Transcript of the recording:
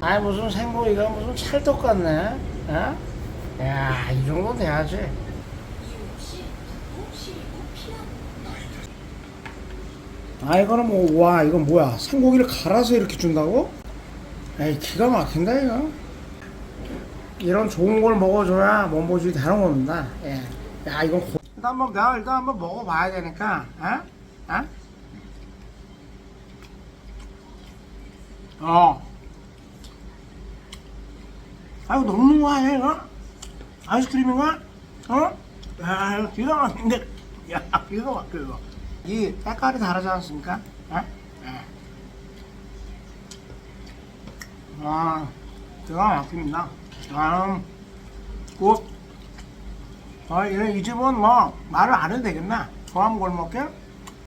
아이 무슨 생고기가 무슨 찰떡 같네. 어? 야, 이 정도 돼야지. 아 이거는 뭐 와 이건 뭐야 생고기를 갈아서 이렇게 준다고? 에이 기가 막힌다 이거 이런 좋은 걸 먹어줘야 몸보신이 되는 겁니다 예. 야 이건 고... 일단 한번 내가 일단 한번 먹어봐야 되니까 어? 어? 어. 아 녹는 거 아니야 이거? 아이스크림인가? 어? 야 기가 막힌데 야 기가 막혀 이거 이 색깔이 다르지 않습니까? 어? 예. 아 기가 막힙니다 아, 굿 아, 이, 이 집은 뭐 말을 안 해도 되겠나? 조합골목길